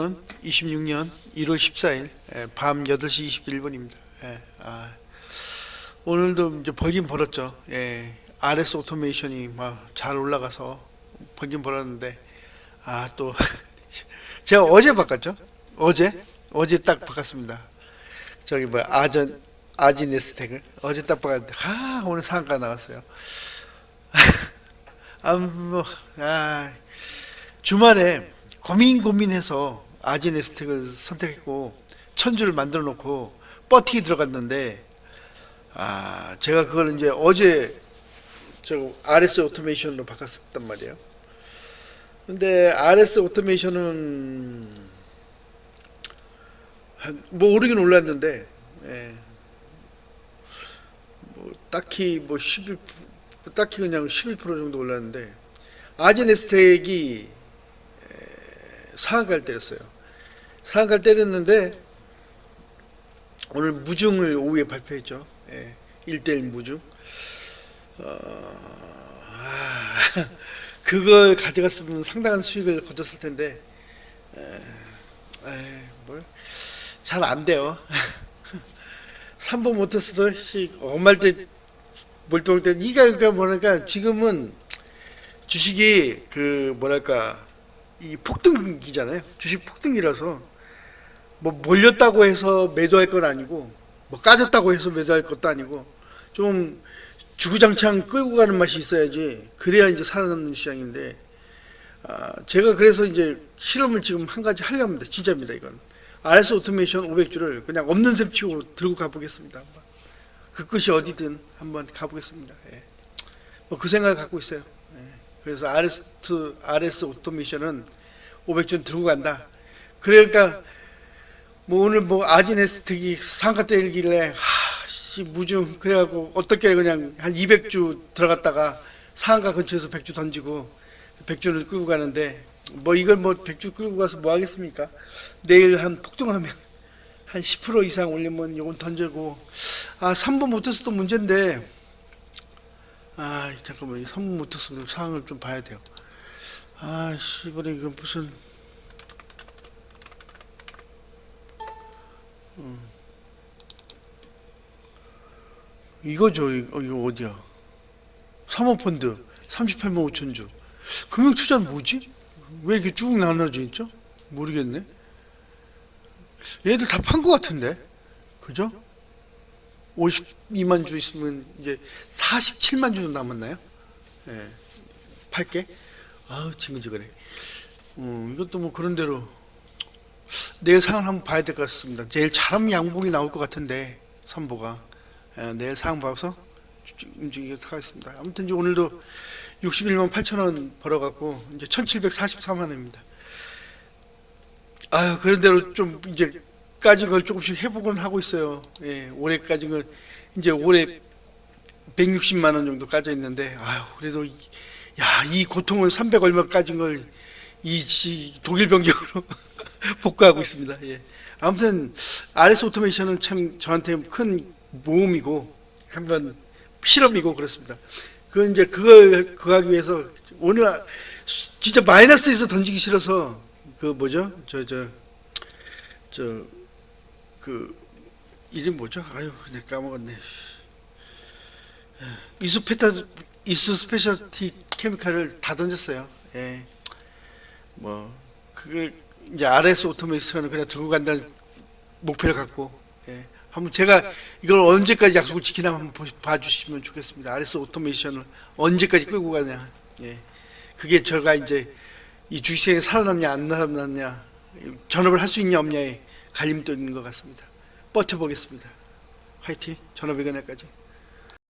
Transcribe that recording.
26년 1월 14일 예, 밤 8시 21분입니다. 아, 오늘도 이제 벌긴 벌었죠. 예, RS 오토메이션이 막 잘 올라가서 벌긴 벌었는데 아 또 제가 어제 바꿨죠. 어제 어제 딱 바꿨습니다. 저기 뭐 아전 아지네스텍을 어제 딱 바꿨는데 아 오늘 상가 나왔어요. 아뭐 아, 주말에 고민 고민해서 아지네스텍을 선택했고 천주를 만들어 놓고 버티기 들어갔는데 아 제가 그걸 이제 어제 저 RS 오토메이션으로 바꿨었단 말이에요. 근데 RS 오토메이션은 한, 뭐 오르긴 올랐는데 예. 뭐 딱히 뭐 11, 딱히 그냥 11% 정도 올랐는데 아지네스텍이 상한가를 때렸어요. 상한가를 때렸는데 오늘 무중을 오후에 발표했죠. 예, 1대1 무중. 어, 아, 그걸 가져갔으면 상당한 수익을 거뒀을 텐데 뭐잘 안 돼요. 3번 모터스도 씨 엄할 때 몰빵 때 이가 그러니까 뭐랄까 지금은 주식이 그 뭐랄까 이 폭등기잖아요. 주식 폭등이라서 뭐 몰렸다고 해서 매도할 건 아니고 뭐 까졌다고 해서 매도할 것도 아니고 좀 주구장창 끌고 가는 맛이 있어야지 그래야 이제 살아남는 시장인데 아, 제가 그래서 이제 실험을 지금 한 가지 하려 합니다. 진짜입니다 이건. RS 오토메이션 500주를 그냥 없는 셈 치고 들고 가보겠습니다. 그 끝이 어디든 한번 가보겠습니다. 예. 뭐 그 생각을 갖고 있어요. 예. 그래서 RS, RS 오토메이션은 500주 들고 간다. 그러니까 뭐 오늘 뭐 아지네스틱이 상가 때리길래 하씨 무중 그래갖고 어떻게 그냥 한 200주 들어갔다가 상가 근처에서 100주 던지고 100주를 끌고 가는데 뭐 이걸 뭐 100주 끌고 가서 뭐 하겠습니까? 내일 한 폭등하면 한 10% 이상 올리면 요건 던지고 아 3번 못했어도 문제인데 아 잠깐만 이 3번 못했어도 상황을 좀 봐야 돼요. 아 씨발에 이거 무슨 이거죠. 이거, 이거 어디야? 사모펀드 38만 5천 주. 금융 투자는 뭐지? 왜 이렇게 쭉 나눠져 있죠? 모르겠네. 얘들 다 판 것 같은데, 그죠? 52만 주 있으면 이제 47만 주 남았나요? 예, 팔게. 아우 징글징글해. 음, 이것도 뭐 그런 대로 내일 상황 한번 봐야 될 것 같습니다. 제일 잘하면 양봉이 나올 것 같은데 선보가 예, 내일 상황 봐서 움직이도록 하겠습니다. 아무튼 이제 오늘도 61만 8천 원 벌어갖고 이제 1,744만 원입니다. 아유 그런 대로 좀 이제 까진 걸 조금씩 회복은 하고 있어요. 예, 올해까지 걸 이제 올해 160만 원 정도 까져 있는데 아유 그래도 이- 야, 이 고통을 300 얼마 까진 걸이 독일 병적으로 복구하고 있습니다. 예. 아무튼 RS 오토메이션은 참 저한테 큰 모험이고 한번 실험이고 그렇습니다. 그 이제 그걸 그거 하기 위해서 오늘 아- 진짜 마이너스에서 던지기 싫어서 그 뭐죠? 저 저 저 그 이름 뭐죠? 아유 그냥 까먹었네. 이수 페타 이수 스페셜티 케미칼을 다 던졌어요. 예. 뭐 그걸 이제 RS 오토메이션을 그냥 들고 간다는 목표를 갖고 예. 한번 제가 이걸 언제까지 약속을 지키나 한번 봐주시면 좋겠습니다. RS 오토메이션을 언제까지 끌고 가냐. 예. 그게 제가 이제 이 주식시장에 살아남냐 안 살아남냐 전업을 할 수 있냐 없냐의 갈림돌인 것 같습니다. 버텨보겠습니다. 화이팅! 전업의견에까지.